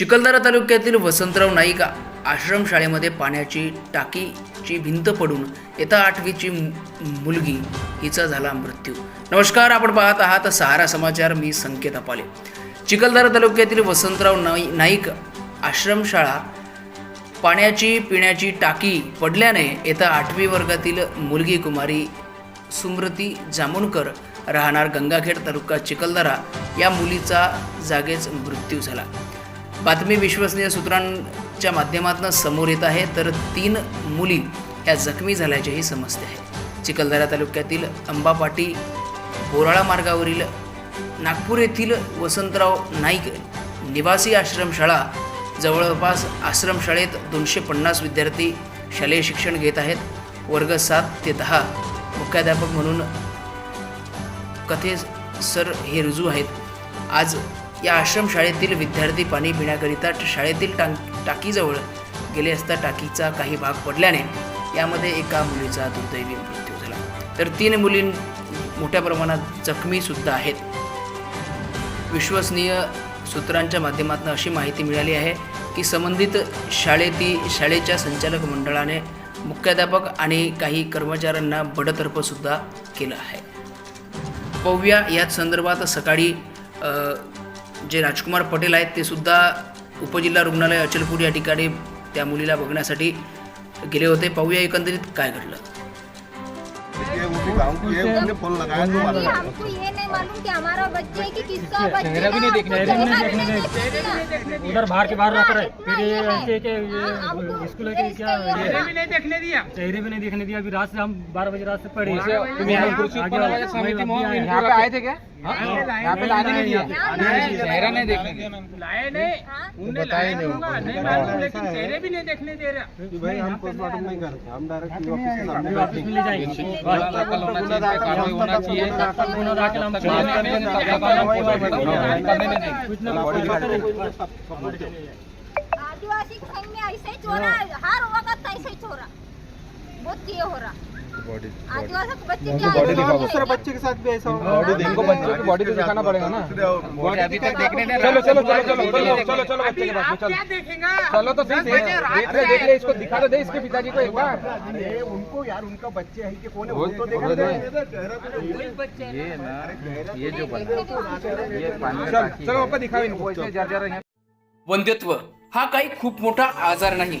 चिखलदरा तालुक्यातील वसंतराव नाईक आश्रमशाळेमध्ये पाण्याची टाकीची भिंत पडून येता आठवीची मुलगी हिचा झाला मृत्यू. नमस्कार आपण पाहत आहात सहारा समाचार. मी संकेत अपाले. चिखलदरा तालुक्यातील वसंतराव नाई नाईक आश्रमशाळा पाण्याची पिण्याची टाकी पडल्याने येत्या आठवी वर्गातील मुलगी कुमारी सुमृती जामुनकर राहणार गंगाखेड तालुका चिखलदरा. या मुलीचा जागेच मृत्यू झाला. बातमी विश्वसनीय सूत्रांच्या माध्यमातून समोर येत आहे. तर तीन मुली या जखमी झाल्याचेही समजते आहे. चिखलदरा तालुक्यातील अंबापाटी बोराळा मार्गावरील नागपूर येथील वसंतराव नाईक निवासी आश्रमशाळा जवळपास आश्रमशाळेत दोनशे पन्नास विद्यार्थी शालेय शिक्षण घेत आहेत. वर्ग सात ते दहा मुख्याध्यापक म्हणून कथे सर हे रुजू आहेत. आज या आश्रमशाळेतील विद्यार्थी पाणी पिण्याकरिता शाळेतील टां टाकीजवळ गेले असता टाकीचा काही भाग पडल्याने यामध्ये एका मुलीचा दुर्दैवी मृत्यू झाला. तर तीन मुली मोठ्या प्रमाणात जखमीसुद्धा आहेत. विश्वसनीय सूत्रांच्या माध्यमातून अशी माहिती मिळाली आहे की संबंधित शाळेती शाळेच्या संचालक मंडळाने मुख्याध्यापक आणि काही कर्मचाऱ्यांना बडतर्फसुद्धा केलं आहे. पव्या याच संदर्भात सकाळी जे राजकुमार पटेल आहेत ते सुद्धा उपजिल्हा रुग्णालय अचलपूर या ठिकाणी त्या मुलीला बघण्यासाठी गेले होते. पाहूया एकंदरीत काय घडलं. ये वो भी गाँव की उन्होंने फोन लगाया तो अभी हमको ये नहीं मालूम कि हमारा बच्चे कि किसका बच्चे चेहरा भी नहीं देखना चेहरा चेहरा भी भी नहीं नहीं देखना उधर बाहर के बाहर रख रहे फिर ये ऐसे के हमको ये स्कूल कि इसका क्या ये ये। भी नहीं देखने दिया। चेहरे भी नहीं देखने दिया। अभी रात से हम बारह बजे रात से पढ़े आए थे क्या? यहाँ पे लाने नहीं दिया चेहरा नहीं देखने लाए नहीं। हाँ? लाया होगा। नहीं मालूम लेकिन चेहरे भी नहीं देखने दे रहा। कि भाई हम पोस्टमार्टम नहीं करते हम डायरेक्ट ऑफिस के सामने ले जाएंगे आदिवासी संघ में ऐसे ही चोरा हर वक्त ऐसे ही चोरा। बहुत ये हो रहा। है? दूसरे बच्चे के साथ भी ऐसा होगा। इनको बच्चों की बॉडी तो दिखाना पड़ेगा ना। बॉडी अभी तक देखने नहीं चलो चलो चलो चलो चलो चलो चलो बच्चे के पास चलो देखेगा चलो तो सही देख अरे देख ले इसको दिखा तो दे इसके पिताजी को एक बार। अरे उनको यार उनका बच्चे है कि कौन है? वो तो देखा दे ये ना ये जो बंदा ये पानी चलो चलो पापा दिखाओ इनको। वंध्यत्व हा काही खूप मोठा आजार नाही.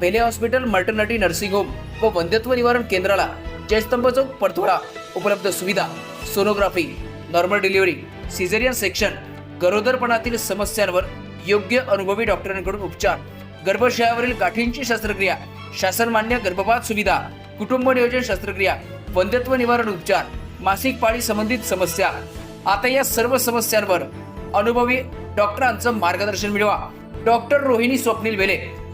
पेले हॉस्पिटल मल्टर्निटी नर्सिंग होम व वंध्यत्व निवारण केंद्राला जयस्तंभ चौक परथोडा उपलब्ध सुविधा sonography normal delivery caesarean section गरोदरपणातील समस्यांवर योग्य अनुभवी डॉक्टरांकडून उपचार. गर्भाशयावरील गाठींची शस्त्रक्रिया शासनमान्य गर्भपात सुविधा कुटुंब नियोजन शस्त्रक्रिया वंध्यत्व निवारण उपचार मासिक पाळी संबंधित समस्या. आता या सर्व समस्यांवर अनुभवी डॉक्टरांचं मार्गदर्शन मिळवा. डॉक्टर रोहिणी स्वप्नील वेले